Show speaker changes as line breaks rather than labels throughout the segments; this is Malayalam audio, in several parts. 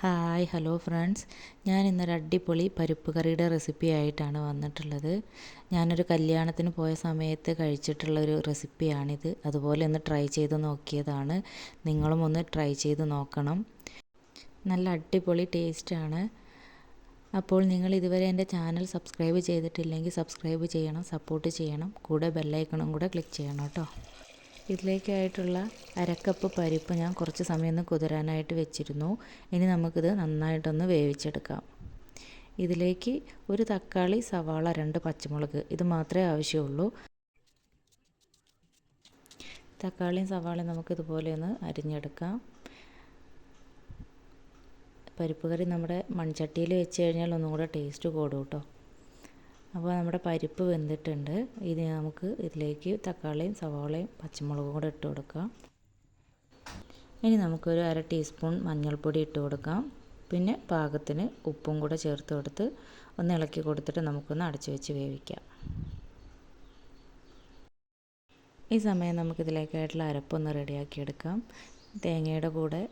Hi hello friends. ഞാൻ ഇന്നൊരു അടിപൊളി പരിപ്പ് കറിയുടെ റെസിപ്പി ആയിട്ടാണ് വന്നിട്ടുള്ളത്. ഞാനൊരു കല്യാണത്തിന് പോയ സമയത്ത് കഴിച്ചിട്ടുള്ളൊരു റെസിപ്പിയാണിത്. അതുപോലെ ഒന്ന് ട്രൈ ചെയ്ത് നോക്കിയതാണ്. നിങ്ങളും ഒന്ന് ട്രൈ ചെയ്ത് നോക്കണം. നല്ല അടിപൊളി ടേസ്റ്റാണ്. അപ്പോൾ നിങ്ങൾ ഇതുവരെ എന്റെ ചാനൽ സബ്സ്ക്രൈബ് ചെയ്തിട്ടില്ലെങ്കിൽ സബ്സ്ക്രൈബ് ചെയ്യണം സപ്പോർട്ട് ചെയ്യണം. കൂടെ ബെല്ലൈക്കണും കൂടെ ക്ലിക്ക് ചെയ്യണം കേട്ടോ. ഇതിലേക്കായിട്ടുള്ള അരക്കപ്പ് പരിപ്പ് ഞാൻ കുറച്ച് സമയം ഒന്ന് കുതിരാനായിട്ട് വെച്ചിരുന്നു. ഇനി നമുക്കിത് നന്നായിട്ടൊന്ന് വേവിച്ചെടുക്കാം. ഇതിലേക്ക് ഒരു തക്കാളി സവാള രണ്ട് പച്ചമുളക് ഇത് മാത്രമേ ആവശ്യമുള്ളൂ. തക്കാളിയും സവാളയും നമുക്കിതുപോലെ ഒന്ന് അരിഞ്ഞെടുക്കാം. പരിപ്പ് കറി നമ്മുടെ മൺചട്ടിയിൽ വെച്ച് കഴിഞ്ഞാൽ ഒന്നും കൂടെ ടേസ്റ്റ് കൂടും കേട്ടോ. അപ്പോൾ നമ്മുടെ പരിപ്പ് വെന്തിട്ടുണ്ട്. ഇത് നമുക്ക് ഇതിലേക്ക് തക്കാളിയും സവാളയും പച്ചമുളകും കൂടെ ഇട്ട് കൊടുക്കാം. ഇനി നമുക്കൊരു അര ടീസ്പൂൺ മഞ്ഞൾപ്പൊടി ഇട്ട് കൊടുക്കാം. പിന്നെ പാകത്തിന് ഉപ്പും കൂടെ ചേർത്ത് കൊടുത്ത് ഒന്ന് ഇളക്കി കൊടുത്തിട്ട് നമുക്കൊന്ന് അടച്ചു വെച്ച് വേവിക്കാം. ഈ സമയം നമുക്കിതിലേക്കായിട്ടുള്ള അരപ്പൊന്ന് റെഡിയാക്കി എടുക്കാം. തേങ്ങയുടെ കൂടെ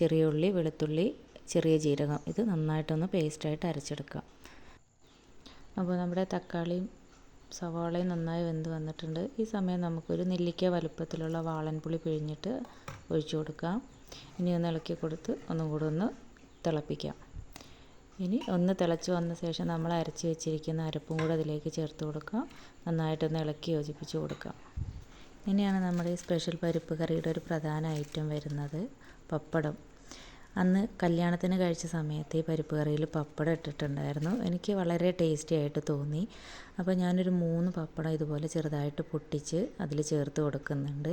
ചെറിയ ഉള്ളി വെളുത്തുള്ളി ചെറിയ ജീരകം ഇത് നന്നായിട്ടൊന്ന് പേസ്റ്റായിട്ട് അരച്ചെടുക്കാം. അപ്പോൾ നമ്മുടെ തക്കാളിയും സവാളയും നന്നായി വെന്ത് വന്നിട്ടുണ്ട്. ഈ സമയം നമുക്കൊരു നെല്ലിക്ക വലുപ്പത്തിലുള്ള വാളൻപുളി പിഴിഞ്ഞിട്ട് ഒഴിച്ചു കൊടുക്കാം. ഇനി ഒന്ന് ഇളക്കി കൊടുത്ത് ഒന്നും കൂടെ ഒന്ന് തിളപ്പിക്കാം. ഇനി ഒന്ന് തിളച്ച് വന്ന ശേഷം നമ്മൾ അരച്ച് വെച്ചിരിക്കുന്ന അരപ്പും കൂടെ അതിലേക്ക് ചേർത്ത് കൊടുക്കാം. നന്നായിട്ടൊന്ന് ഇളക്കി യോജിപ്പിച്ച് കൊടുക്കാം. ഇനിയാണ് നമ്മുടെ ഈ സ്പെഷ്യൽ പരിപ്പ് കറിയുടെ ഒരു പ്രധാന ഐറ്റം വരുന്നത്. പപ്പടം. അന്ന് കല്യാണത്തിന് കഴിച്ച സമയത്ത് ഈ പരിപ്പ് കറിയിൽ പപ്പടം ഇട്ടിട്ടുണ്ടായിരുന്നു. എനിക്ക് വളരെ ടേസ്റ്റി ആയിട്ട് തോന്നി. അപ്പോൾ ഞാനൊരു മൂന്ന് പപ്പടം ഇതുപോലെ ചെറുതായിട്ട് പൊട്ടിച്ച് അതിൽ ചേർത്ത് കൊടുക്കുന്നുണ്ട്.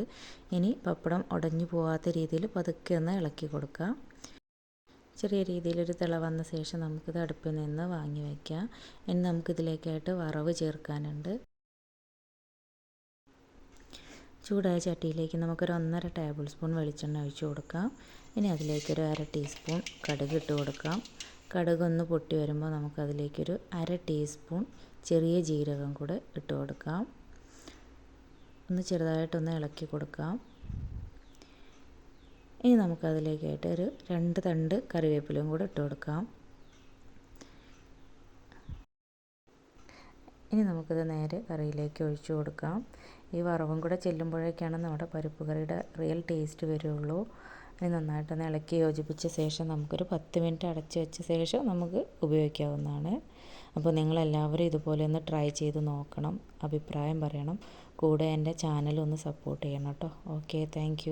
ഇനി പപ്പടം ഉടഞ്ഞു പോകാത്ത രീതിയിൽ പതുക്കെ ഒന്ന് ഇളക്കി കൊടുക്കാം. ചെറിയ രീതിയിലൊരു തിള വന്ന ശേഷം നമുക്കിത് അടുപ്പിൽ നിന്ന് വാങ്ങി വയ്ക്കാം ഇനി നമുക്കിതിലേക്കായിട്ട് വറവ് ചേർക്കാനുണ്ട്. ചൂടായ ചട്ടിയിലേക്ക് നമുക്കൊരു ഒന്നര ടേബിൾ സ്പൂൺ വെളിച്ചെണ്ണ ഒഴിച്ചു കൊടുക്കാം. ഇനി അതിലേക്കൊരു അര ടീസ്പൂൺ കടുക് ഇട്ട് കൊടുക്കാം. കടുക് ഒന്ന് പൊട്ടി വരുമ്പോൾ നമുക്കതിലേക്കൊരു അര ടീസ്പൂൺ ചെറിയ ജീരകം കൂടെ ഇട്ട് കൊടുക്കാം. ഒന്ന് ചെറുതായിട്ടൊന്ന് ഇളക്കി കൊടുക്കാം. ഇനി നമുക്കതിലേക്കായിട്ട് ഒരു രണ്ട് തണ്ട് കറിവേപ്പിലയും കൂടെ ഇട്ട് കൊടുക്കാം. ഇനി നമുക്കിത് നേരെ കറിയിലേക്ക് ഒഴിച്ചു കൊടുക്കാം. ഈ വറവും കൂടെ ചെല്ലുമ്പോഴേക്കാണ് നമ്മുടെ പരിപ്പ് കറിയുടെ റിയൽ ടേസ്റ്റ് വരുള്ളൂ. ഇനി നന്നായിട്ടൊന്ന് ഇളക്കി യോജിപ്പിച്ച ശേഷം നമുക്കൊരു പത്ത് മിനിറ്റ് അടച്ച് വെച്ച ശേഷം നമുക്ക് ഉപയോഗിക്കാവുന്നതാണ്. അപ്പോൾ നിങ്ങളെല്ലാവരും ഇതുപോലെ ഒന്ന് ട്രൈ ചെയ്ത് നോക്കണം അഭിപ്രായം പറയണം. കൂടെ എന്റെ ചാനൽ ഒന്ന് സപ്പോർട്ട് ചെയ്യണം കേട്ടോ. Okay thank